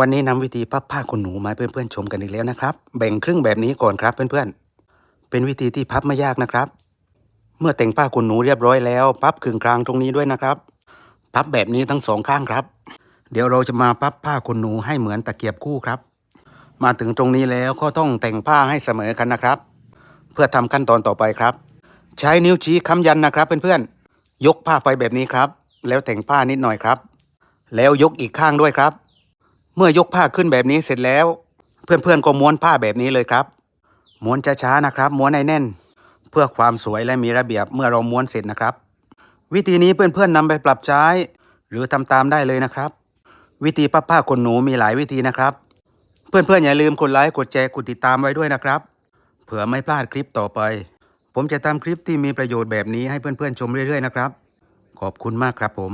วันนี้นำวิธีพับผ้าขนหนูมาเพื่อนๆชมกันอีกแล้วนะครับ แบ่งครึ่งแบบนี้ก่อนครับเพื่อนๆ เป็นวิธีที่พับไม่ยากนะครับ เมื่อแต่งผ้าขนหนูเรียบร้อยแล้ว พับครึ่งกลางตรงนี้ด้วยนะครับ พับแบบนี้ทั้งสองข้างครับ เดี๋ยวเราจะมาพับผ้าขนหนูให้เหมือนตะเกียบคู่ครับ มาถึงตรงนี้แล้วก็ต้องแต่งผ้าให้เสมอกันนะครับ เพื่อทำขั้นตอนต่อไปครับ ใช้นิ้วชี้ค้ำยันนะครับเพื่อนๆยกผ้าไปแบบนี้ครับ แล้วแต่งผ้านิดหน่อยครับ แล้วยกอีกข้างด้วยครับ เมื่อยกผ้าขึ้นแบบนี้เสร็จแล้ว เพื่อนๆก็ม้วนผ้าแบบนี้เลยครับ ม้วนช้าๆนะครับ ม้วนให้แน่น เพื่อความสวยและมีระเบียบเมื่อเราม้วนเสร็จนะครับ วิธีนี้เพื่อนๆนำไปปรับใช้ หรือทำตามได้เลยนะครับ วิธีพับผ้าขนหนูมีหลายวิธีนะครับ เพื่อนๆอย่าลืมกดไลค์กดแชร์กดติดตามไว้ด้วยนะครับ เผื่อไม่พลาดคลิปต่อไป ผมจะทำคลิปที่มีประโยชน์แบบนี้ให้เพื่อนๆชมเรื่อยๆนะครับ ขอบคุณมากครับผม